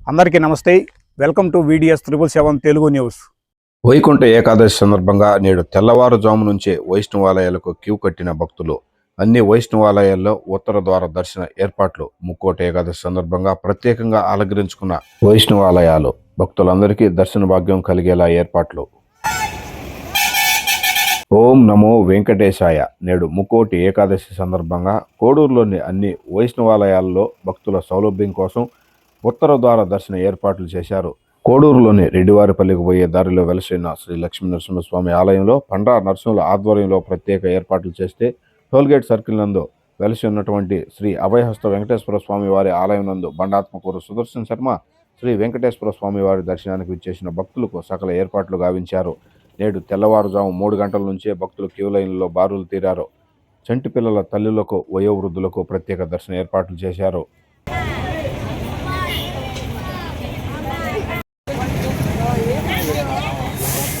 అందరికీ నమస్తే. Welcome to VDS triple seven Telugu news Vaikuntha Ekadashi సందర్భంగా నేడు తెల్లవారుజాము నుంచే వైష్ణవాలయాలకు క్యూ కట్టిన భక్తులు అన్ని వైష్ణవాలయాల్లో ఉత్తర ద్వార దర్శన ఏర్పాట్లు ముక్కోట ఏకాదశి సందర్భంగా ప్రత్యేకంగా అలంకరించుకున్న వైష్ణవాలయాలు. భక్తులందరికీ దర్శన భాగ్యం కలిగేలా ఏర్పాట్లు. ఓం నమో వెంకటేశాయ. నేడు ముక్కోటి ఏకాదశి సందర్భంగా కోడూరులోని అన్ని వైష్ణవాలయాల్లో భక్తుల సౌలభ్యం కోసం ఉత్తర ద్వార దర్శన ఏర్పాట్లు చేశారు. కోడూరులోని రెడ్డివారిపల్లికి పోయే దారిలో వెలసిన శ్రీ లక్ష్మీ నరసింహస్వామి ఆలయంలో పండ్రా నరసింహుల ఆధ్వర్యంలో ప్రత్యేక ఏర్పాట్లు చేస్తే టోల్గేట్ సర్కిల్ నందు వెలసి ఉన్నటువంటి శ్రీ అభయహస్త వెంకటేశ్వర స్వామి వారి ఆలయం నందు బండాత్మకూరు సుదర్శన్ శర్మ శ్రీ వెంకటేశ్వర స్వామి వారి దర్శనానికి విచ్చేసిన భక్తులకు సకల ఏర్పాట్లు గావించారు. నేడు తెల్లవారుజాము మూడు గంటల నుంచే భక్తులు క్యూ లైన్లో బారులు తీరారు. చంటి పిల్లల తల్లులకు వయోవృద్ధులకు ప్రత్యేక దర్శన ఏర్పాట్లు చేశారు.